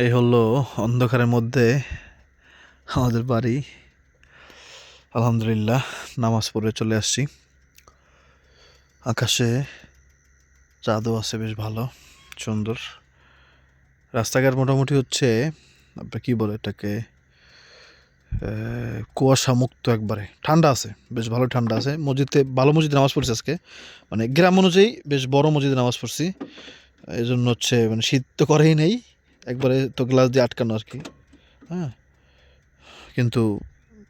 এই হলো অন্ধকারের মধ্যে আমাদের বাড়ি। আলহামদুলিল্লাহ, নামাজ পড়ে চলে আসছি। আকাশে চাঁদও আছে, বেশ ভালো, সুন্দর। রাস্তাঘাট মোটামুটি হচ্ছে, আপনার কী বলে এটাকে কুয়াশা মুক্ত একবারে। ঠান্ডা আছে, বেশ ভালো ঠান্ডা আছে। মসজিদে, ভালো মসজিদে নামাজ পড়ছি আজকে। মানে গ্রাম অনুযায়ী বেশ বড় মসজিদে নামাজ পড়ছি। এই জন্য হচ্ছে মানে শীত তো করেই নেই। একবারে তো গ্লাস দিয়ে আটকানো আর কি। হ্যাঁ? কিন্তু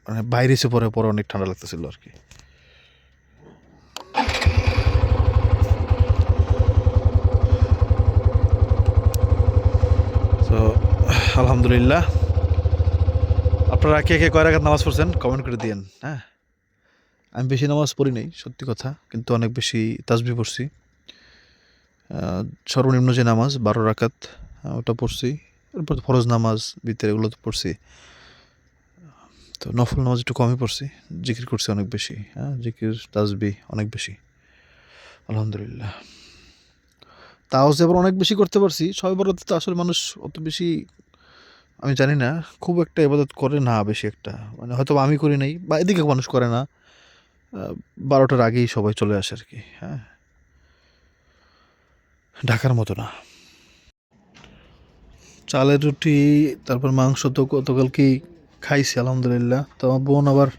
মানে বাইরে এসে পরে পরে অনেক ঠান্ডা লাগতেছিল আর কি। তো আলহামদুলিল্লাহ। আপনারা কে কে কয় রাখাত নামাজ পড়ছেন কমেন্ট করে দিয়েন হ্যাঁ? আমি বেশি নামাজ পড়ি নাই সত্যি কথা কিন্তু অনেক বেশি তাজবি পড়ছি। সর্বনিম্ন যে নামাজ বারো আহ, ওটা পড়ছি। এরপর ফরজ নামাজ ভিতরে এগুলো তো পড়ছি। তো নফল নামাজ একটু কমই পড়ছি। জিকির করছি অনেক বেশি হ্যাঁ? জিকির তাসবি অনেক বেশি। আলহামদুলিল্লাহ। তাও যে আবার অনেক বেশি করতে পারছি সবাই বড়তে তো আসলে মানুষ অত বেশি, আমি জানি না, খুব একটা এবাদত করে না বেশি একটা। মানে হয়তো আমি করি নাই, বা এদিকে মানুষ করে না। বারোটার আগেই সবাই চলে আসে আর কি হ্যাঁ? ঢাকার মতো না। চালের রুটি তারপর মাংস তো গতকাল কি খাইছি আলহামদুলিল্লাহ। তো আমার বোন আবার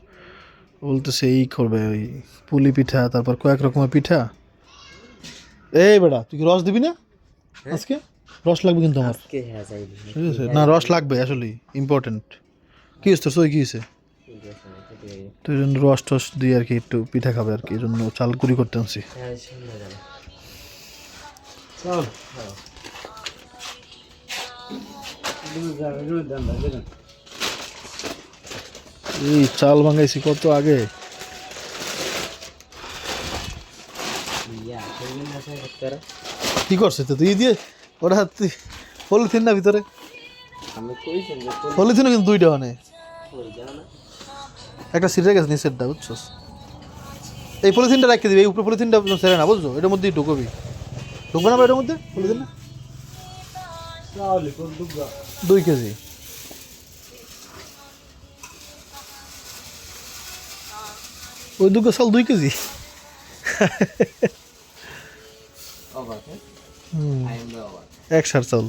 বলতেছে এই করবে ওই পুলি পিঠা তারপর কয়েক রকমের পিঠা। এই বেটা তুই কি রস দিবি না আজকে? রস লাগবে কিন্তু আমার। হ্যাঁ ঠিক আছে? না রস লাগবে আসলে ইম্পর্টেন্ট কি হচ্ছে তোর? সই কি হয়েছে? তো এই জন্য রস টস দিয়ে আর কি একটু পিঠা খাবে আর কি এই জন্য চাল কুড়ি করতে আনছি। হ্যাঁ চল। চাল ভাঙাইছি কত আগে? কি করছে তো তুই? দিয়ে ওটা পলিথিন না ভিতরে? পলিথিনও কিন্তু দুইটা মানে না একটা সিটে গেছে নিচেরটা বুঝছস? এই পলিথিনটা রাখতে দিবি, এই উপরে পলিথিনটা সেরে না, বুঝছ? এটার মধ্যেই ঢুকবি। ঢুকবে না এটার মধ্যে? পলিথিন দুই কেজি ওই দুটো চাল দুই কেজি অবাক হ্যাঁ হুম, আই এম অবাক এক সার চাল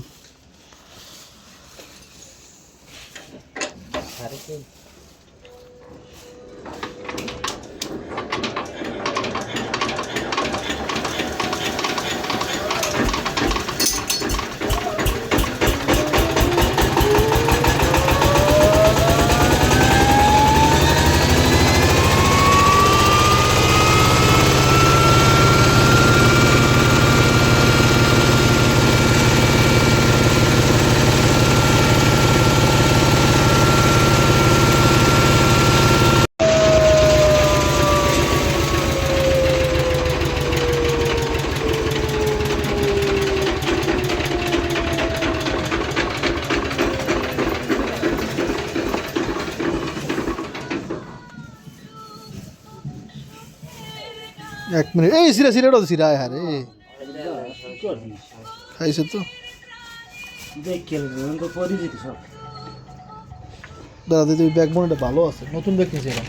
এক মিনিট। এই সিরা সিরাটা তো সিরা হ্যাঁ রে। খাইছে তো। দাদা দিদি ব্যাগ বোনটা ভালো আছে। নতুন ব্যাগ নিয়েছে এটা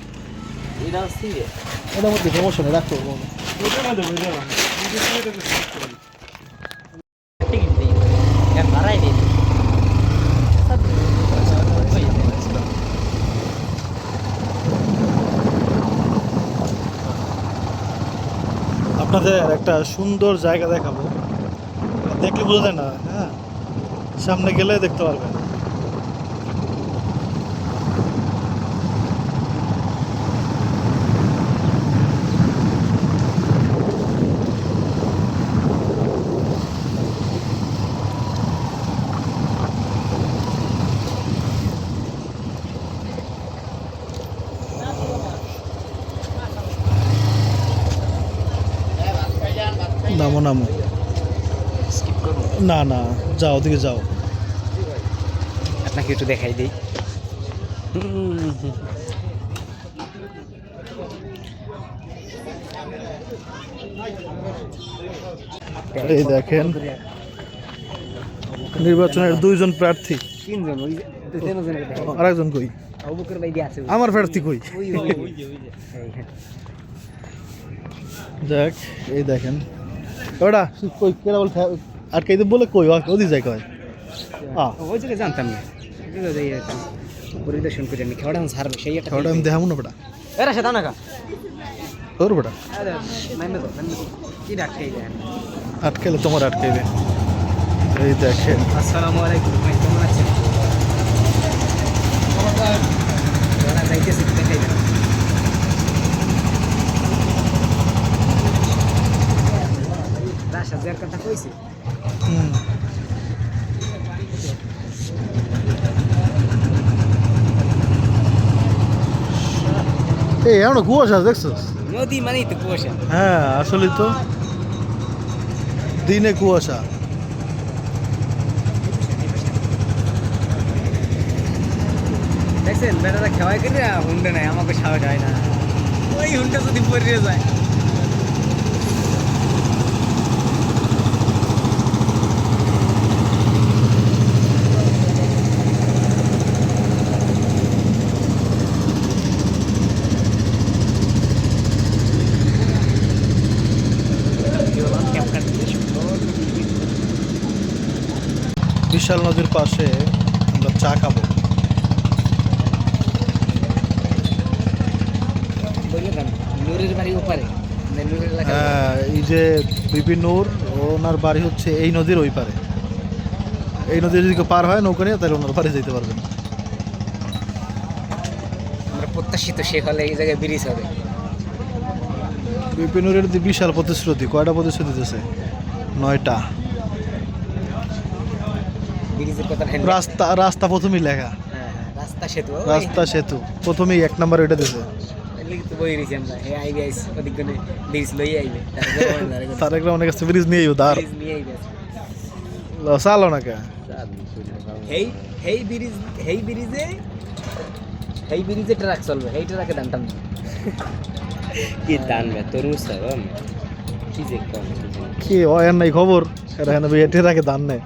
এটার মধ্যে সমস্যা নেই রাখতে পারব টিকিট দিই কেন ভাড়াই দিই আপনাদের একটা সুন্দর জায়গা দেখাবো। দেখলে বোঝা যায় না হ্যাঁ? সামনে গেলে দেখতে পারবেন নামো নামো স্কিপ করব না না যাও ওদিকে যাও। আপনাকে একটু দেখাই দিই। এই দেখেন নির্বাচনের দুইজন প্রার্থী। আরেকজন কই। আমার প্রার্থী কই। এই, হ্যাঁ। এই দেখেন। ওটা কই কেরা বল আর কে বলে কই? ওদি যায় কয়? ওই জায়গায় জানতাম না। পরিদর্শন করে আমি খাওয়াটা ছাড়বে সেই একটা আমি দেখাবো না বেটা। এরা সে দানা কা তোর বেটা? কি দেন আটকেলে তোমার আটকেবে এই দেখেন। আসসালামু আলাইকুম ভাই কেমন আছেন? ওরা দেখাই দেন। রাশা যার কথা কইছি। এই এমন কুয়াশা দেখছিস নদী মানেই তো কুয়াশা। হ্যাঁ আসলে তো। দিনে কুয়াশা। দেখছেন বেটারা খাওয়াই করে হুন্ডে নাই আমাকে সাহস হয় না। ওই হুন্ডা যদি পড়ে যায়। বিশাল নদীর পাশে আমরা চা খাব। মানে হ্যাঁ এই যে বিপিন নূর ওনার বাড়ি হচ্ছে এই নদীর ওই পারে। এই নদী যদি পার হয় নৌকা নিয়ে তাহলে ওনার যেতে পারবেন। আমরা প্রত্যাশিত সে হলে এই জায়গায় ব্রিজ হবে। বিপিন নূরের বিশাল প্রতিশ্রুতি কয়টা প্রতিশ্রুতি দিতেছে? নয়টা। রাস্তা রাস্তা প্রথমেই লেখা। হ্যাঁ হ্যাঁ, রাস্তা সেতু রাস্তা সেতু প্রথমেই এক নাম্বার ওইটা দিছে। তার কাছে ব্রিজ নিয়ে চালো না কে? হেই হেই ব্রিজ হেই ব্রিজে হেই ব্রিজে ট্রাক চলবে। হেই ট্রাকে দান টান। কি দান বে সাগম কি যে কম। কি নাই খবর? এরা হেন বেটে রাখে দান নেই।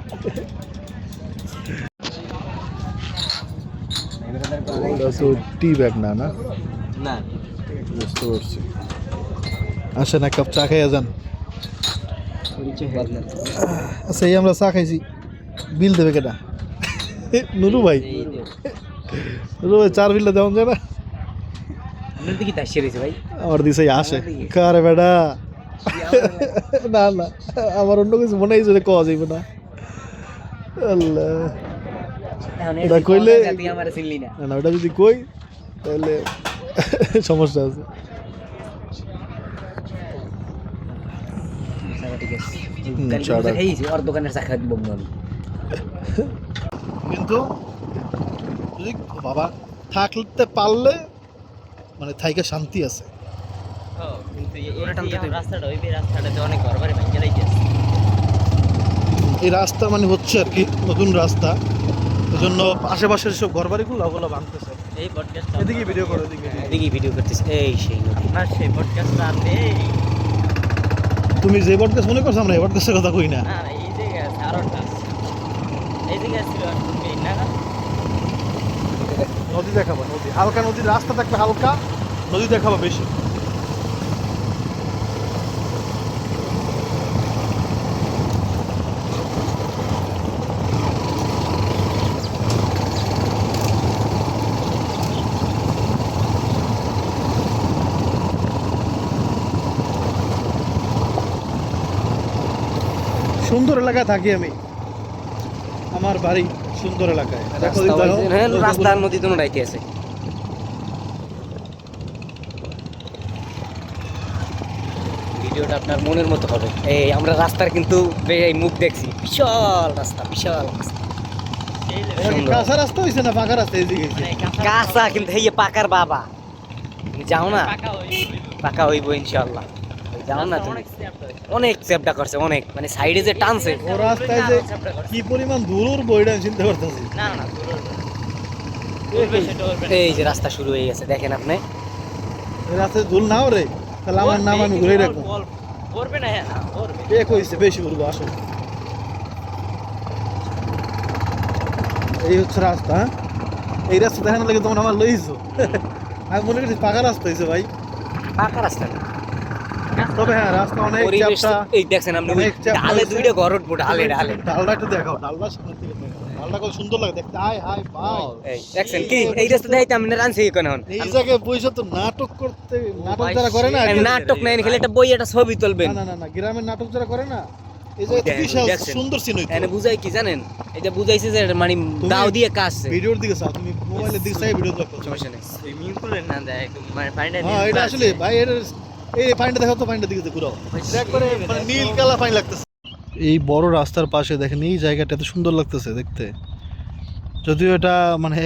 তো টি ব্যাগ না না? না। বুঝতে পারছি। আসেন এক কাপ চা খাইয়া যান। আচ্ছা এই আমরা চা খাইছি। বিল দেবে কেটা? নুরু ভাই। নুরু ভাই চার বিলটা দেওয়া যায় না? আমার দিছে আসে। কারে বেটা? না না আমার অন্য কিছু মনে হয়েছে কওয়া যাইবে না। আল্লাহ। এটা কইলে- না। ওটা যদি কই তাহলে সমস্যা আছে। কিন্তু বাবা থাকতে পারলে মানে থাইকে শান্তি আছে। এই রাস্তা মানে হচ্ছে আর কি নতুন রাস্তা। এজন্য আশেপাশের সব ঘর বাড়িগুলো ওগুলো ভাঙতেছে। এই পডকাস্টটা এদিকে ভিডিও করো এদিকে। এদিকে ভিডিও করতেছি। এই সেই নদী। না সেই পডকাস্টটা আপনি তুমি যে বটগাছ মনে করছ আমরা এই বটগাছের কথা কই না? না এই জায়গায় আছে আরোটা এই জায়গায় ছিল না না? নদী দেখাবো নদী। হালকা নদীর রাস্তা থাকলে হালকা নদী দেখাবো বেশি। সুন্দর এলাকায় থাকি আমি। আমার বাড়ি সুন্দর এলাকায়। রাস্তা হ্যাঁ, নদী তো আছে। ভিডিওটা আপনার মনের মতো হবে। এই আমরা রাস্তার কিন্তু এই মুখ দেখছি। বিশাল রাস্তা বিশাল রাস্তা। কাঁচা রাস্তা হয়েছে না পাকা রাস্তা এদিকে মানে কাঁচা কিন্তু এই পাকার বাবা। যাও না? পাকা হইব। ইনশাল্লাহ যাও না তুমি। অনেক করছে মানে সাইডে যে টানছে। ও রাস্তায় যে কি পরিমাণ দূর বইটা চিন্তা করতেছি না না। এই যে রাস্তা শুরু হয়ে গেছে দেখেন আপনি। রাস্তায় ধুল নাও রে তাহলে আমার নাম আমি ঘুরে রাখব। অল্প, অল্প। করবে না হ্যাঁ করবে কইছে বেশি এই হচ্ছে রাস্তা হ্যাঁ? এই রাস্তা দেখানোর লাগে তোমার আমার লইছো। আমি মনে করছি পাকা রাস্তা হয়েছে ভাই। পাকা রাস্তা না। তবে হ্যাঁ রাস্তা অনেক চ্যাপ্টা এই দেখছেন আপনি হয়েছে। দুইটা ঘর উঠবো ঢালে ঢালে ডালটা একটু দেখাও ডালটা সামনে থেকে ডালটা কত সুন্দর লাগে দেখতে। হাই হাই ভাই এই দেখছেন কি? এই রাস্তা দেখাইতে আমি রানছি এখন এখন এই জায়গায় বইসা তো নাটক করতে নাটক যারা করে না নাটক নাই খেলে একটা বই একটা ছবি তুলবেন। না না না না গ্রামের নাটক যারা করে না দেখেন। সুন্দর সিন হইতো। বুঝাই কি জানেন? এটা বুঝাইছে যে মানে দাও দিয়ে কাটছে। ভিডিওর দিকে চাও তুমি মোবাইলের দিকে চাই ভিডিও দেখো। সমস্যা নেই। সুইমিং পুলের না দেয় একদম মানে হ্যাঁ এটা আসলে ভাই এই পানিটা দেখো তো পানিটা দিকে ঘুরাও। একবারে মানে নীল কালা পানি লাগতেছে। এই বড় রাস্তার পাশে দেখেন এই জায়গাটা এত সুন্দর লাগতেছে দেখতে। যদিও এটা মানে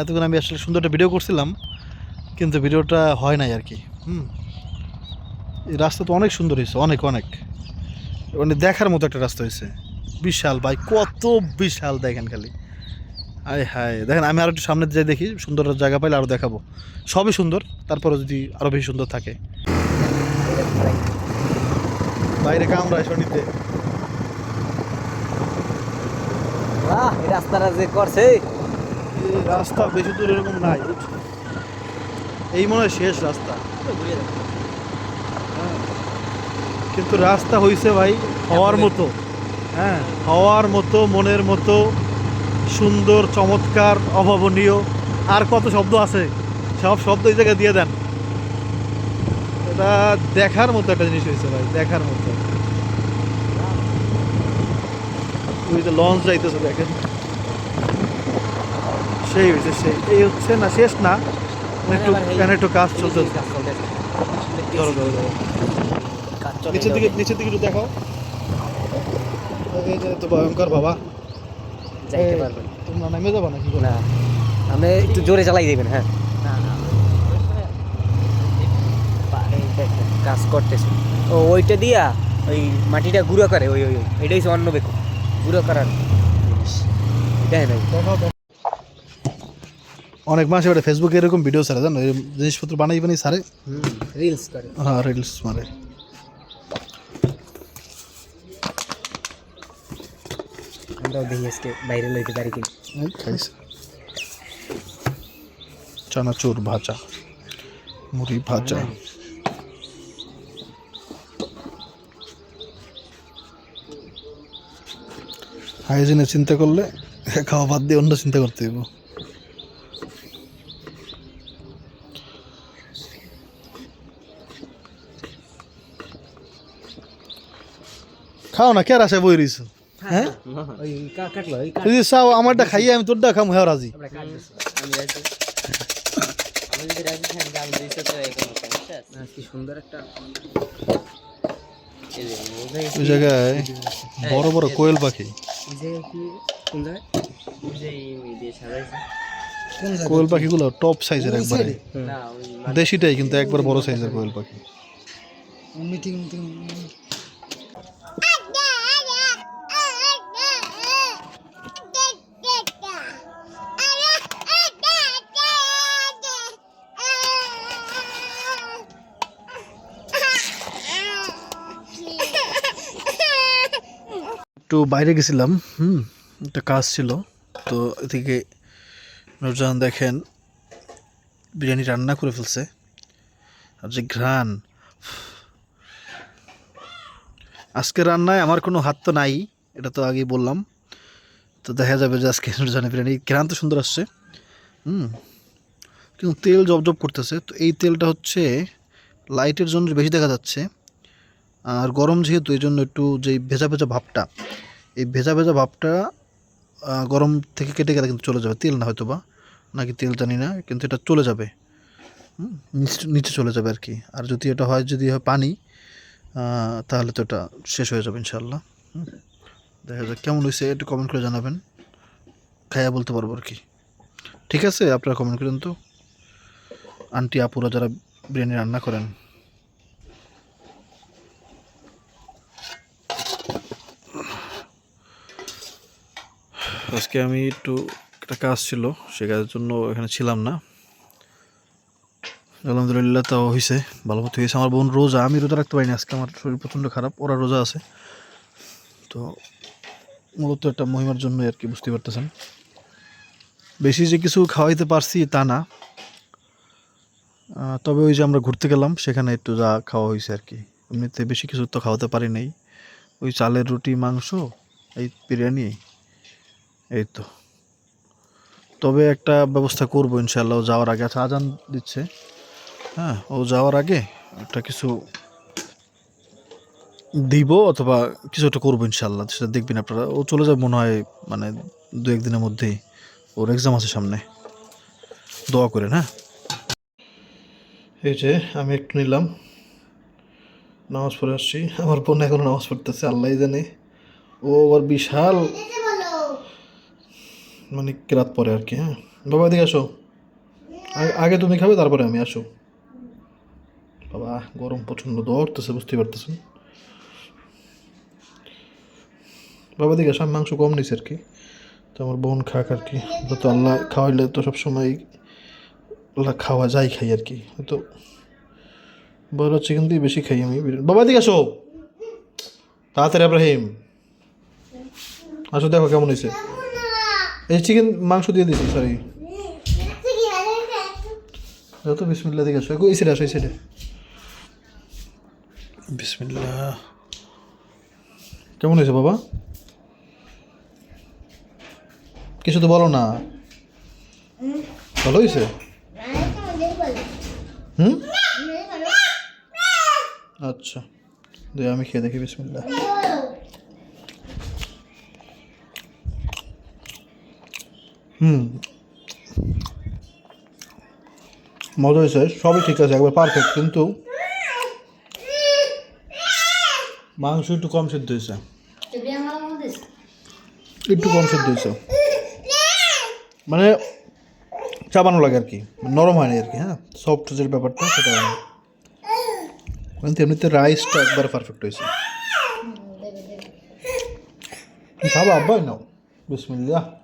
এতক্ষণ আমি আসলে সুন্দর একটা ভিডিও করছিলাম কিন্তু ভিডিওটা হয় নাই আর কি। হুম। এই রাস্তা তো অনেক সুন্দর হয়েছে অনেক অনেক। মানে দেখার মতো একটা রাস্তা হয়েছে। বিশাল ভাই কত বিশাল দেখেন খালি। আয় হায় দেখেন আমি আরও একটু সামনে যাই দেখি সুন্দর জায়গা পাইলে আরও দেখাবো। সবই সুন্দর তারপরে যদি আরও বেশি সুন্দর থাকে। বাইরে কামড়ায় শনিতে রাস্তাটা যে করছে। এই রাস্তা বেশি দূর এরকম নাই। এই মনে হয় শেষ রাস্তা। কিন্তু রাস্তা হইছে ভাই হওয়ার মতো। হ্যাঁ হওয়ার মতো মনের মতো। সুন্দর চমৎকার অভাবনীয়। আর কত শব্দ আছে? সব শব্দ এই জায়গায় দিয়ে দেন। এটা দেখার মতো একটা জিনিস হয়েছে ভাই দেখার মতো। ওই যে লঞ্চ যাইতেছে দেখেন। সেই হয়েছে সেই। এই হচ্ছে না শেষ না? একটু এখানে একটু কাজ চলতেছে। ধরো ধরো ধরো। নিচের দিকে নিচের দিকে একটু দেখাও। তো ভয়ঙ্কর বাবা। যাইতে পারবেন। তোমরা নেমে যাবা নাকি না। আমি একটু জোরে চালাই দিবেন হ্যাঁ। কাজ করতেছে। ও ওইটা দিয়া ওই মাটিটা গুঁড়ো করে ওই ওই। এটাই হচ্ছে অন্য বেকু গুঁড়ো করার জিনিস। দেখাও দেখাও। অনেক মাসে ওটা ফেসবুকে এরকম ভিডিও ছাড়ে জানো? জিনিসপত্র বানাই বানাই ছাড়ে রিলস করে। হ্যাঁ রিলস মারে। আমরাও দেখি আজকে বাইরে লইতে পারি কি এই খাইছে। চানাচুর ভাজা, মুড়ি ভাজা। হাইজিনের চিন্তা করলে খাওয়া বাদ দিয়ে অন্য চিন্তা করতে হইব। খাও না, কে রাশায় বই রইছ? হ্যাঁ? ওই কা- কাটলো ওই যদি চাও আমারটা খাইয়ে আমি তোরটা খাম হ্যাঁ রাজি। আমরা কাটতেছি আমি রাজি। আমি যদি রাজি থাকি আমি দিতে তো এখন সমস্যা আছে? না, কি সুন্দর একটা এই যে বোঝাই ওই জায়গায় বড় বড় কোয়েল পাখি। কোয়েল পাখিগুলো টপ সাইজের একবারে। দেশিটাই কিন্তু একবার বড় সাইজের কোয়েল পাখি। মিটিং মিটিং একটু বাইরে গেছিলাম, হুম, একটা কাজ ছিল। তো এদিকে নুরজাহান দেখেন বিরিয়ানি রান্না করে ফেলছে। আর যে ঘ্রাণ, আজকে রান্নায় আমার কোনো হাত তো নাই, এটা তো আগেই বললাম। তো দেখা যাবে যে আজকে নুরজাহানের বিরিয়ানি ঘ্রাণ তো সুন্দর আসছে, হুম, কিন্তু তেল জব জব করতেছে। তো এই তেলটা হচ্ছে লাইটের জন্য বেশি দেখা যাচ্ছে। আর গরম যেহেতু এই জন্য একটু যেই ভেজা ভেজা ভাবটা, এই ভেজা ভেজা ভাবটা গরম থেকে কেটে গেলে কিন্তু চলে যাবে। তেল না হয়তো বা নাকি তেল জানি না, কিন্তু এটা চলে যাবে। নিচে চলে যাবে আর কি। আর যদি এটা হয়, যদি হয় পানি তাহলে তো এটা শেষ হয়ে যাবে ইনশাল্লাহ দেখা যাক কেমন হয়েছে একটু কমেন্ট করে জানাবেন। খাইয়া বলতে পারব আর কি। ঠিক আছে, আপনারা কমেন্ট করেন তো। আন্টি, আপুরা যারা বিরিয়ানি রান্না করেন। আজকে আমি একটু একটা কাজ ছিল, সে কাজের জন্য এখানে ছিলাম না। আলহামদুলিল্লাহ তাও হয়েছে ভালো মতো হয়েছে আমার বোন রোজা, আমি রোজা রাখতে পারিনি, আজকে আমার শরীর প্রচণ্ড খারাপ, ওরা রোজা আছে। তো মূলত একটা মহিমার জন্য আর কি বুঝতে পারতেছেন। বেশি যে কিছু খাওয়াইতে পারছি তা না। তবে ওই যে আমরা ঘুরতে গেলাম, সেখানে একটু যা খাওয়া হয়েছে আর কি। এমনিতে বেশি কিছু তো খাওয়াতে পারি নাই। ওই চালের রুটি, মাংস, এই বিরিয়ানি এই তো। তবে একটা ব্যবস্থা করব ইনশাল্লাহ যাওয়ার আগে। আচ্ছা আজান দিচ্ছে। হ্যাঁ ও যাওয়ার আগে একটা কিছু দিব অথবা কিছু একটা করব ইনশাল্লাহ সেটা দেখবেন আপনারা। ও চলে যাবে মনে হয় মানে দু একদিনের মধ্যেই। ওর এক্সাম আছে সামনে। দোয়া করে না এই যে, আমি একটু নিলাম। নামাজ পড়ে আসছি। আমার বোন এখনও নামাজ পড়তেছে আল্লাহ জানে। ও আবার বিশাল মানে রাত পরে আর কি হ্যাঁ? বাবা, এদিকে আসো। আগে- তুমি খাবে, তারপরে আমি আসো। বাবা, গরম প্রচণ্ড ধরতেছে বুঝতে পারতেছেন? বাবা দিকে আসো মাংস কম নিছি আর কি। তো আমার বোন খাক আর কি। তো আল্লাহ খাওয়াইলে তো সবসময় আল্লাহ খাওয়া যায় খাই আর কি। তো বড় চিকেন দিয়ে বেশি খাই আমি। বাবা দিকে আসো। তাড়াতাড়ি ইব্রাহিম আসো, দেখো কেমন হয়েছে এই চিকেন মাংস দিয়ে দিছি সরি যত বিসমিল্লা দিকে আসো। এই সাইডে আসো এই সাইডে বিসমিল্লা কেমন হয়েছে বাবা? কিছু তো বলো না। ভালো হয়েছে? হুম? আচ্ছা দে আমি খেয়ে দেখি বিসমিল্লা হুম। মজা হয়েছে, সবই ঠিক আছে, একবার পারফেক্ট কিন্তু মাংস একটু কম সিদ্ধ হয়েছে। একটু কম সিদ্ধ হয়েছে। মানে চাবানো লাগে আর কি নরম হয়নি আর কি হ্যাঁ? সফট যে ব্যাপারটা, সেটা হয়নি কিন্তু এমনিতে রাইসটা একবার পারফেক্ট হয়েছে। খাবা, আব্বাই নাও। বিসমিল্লা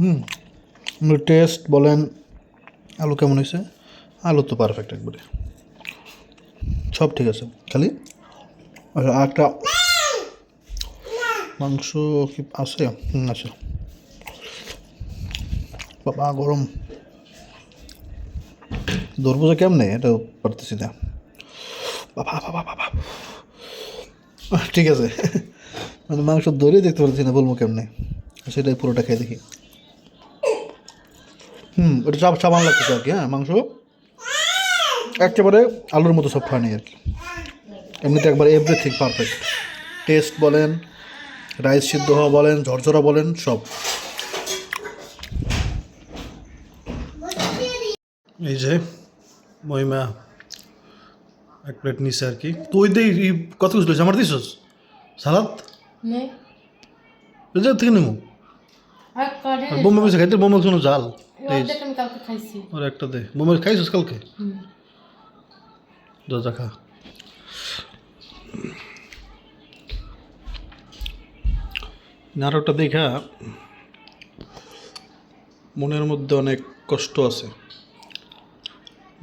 হুম টেস্ট বলেন, আলু কেমন হয়েছে? আলু তো পারফেক্ট একবারে। সব ঠিক আছে, খালি? আচ্ছা একটা মাংস কি আছে? আছে। বাবা, গরম। ধরবো যে কেমনে, এটা পারতেছি না। বাবা বাবা বাবা। ঠিক আছে। মানে মাংস ধরেই দেখতে পারতেছি না, বলব কেমনে? সেটাই পুরোটা খেয়ে দেখি। হুম ওটা চাপ চাপান লাগতেছে আর কি হ্যাঁ মাংস। একেবারে আলুর মতো সব হয়নি আর কি। এমনিতে একবার এভরিথিং পারফেক্ট টেস্ট বলেন রাইস সিদ্ধ হওয়া বলেন ঝরঝরা বলেন সব। এই যে মহিমা এক প্লেট নিছে আর কি। তুই ই কত কিছু আমার দিছস? সালাদ? নেই। থেকে নেব বোম্বে খাইতে বোম্বে কোনো জাল ওর একটা দে। বোম্বে খাইছিস কালকে? দরজা খা। নাটকটা দেখা। মনের মধ্যে অনেক কষ্ট আছে।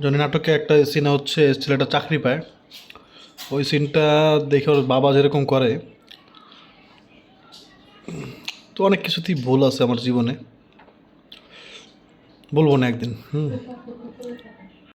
জনি নাটকে একটা সিন হচ্ছে ছেলেটা চাকরি পায়। ওই সিনটা দেখে ওর বাবা যেরকম করে তো অনেক কিছুতেই ভুল আছে আমার জীবনে। বলব না একদিন হুম।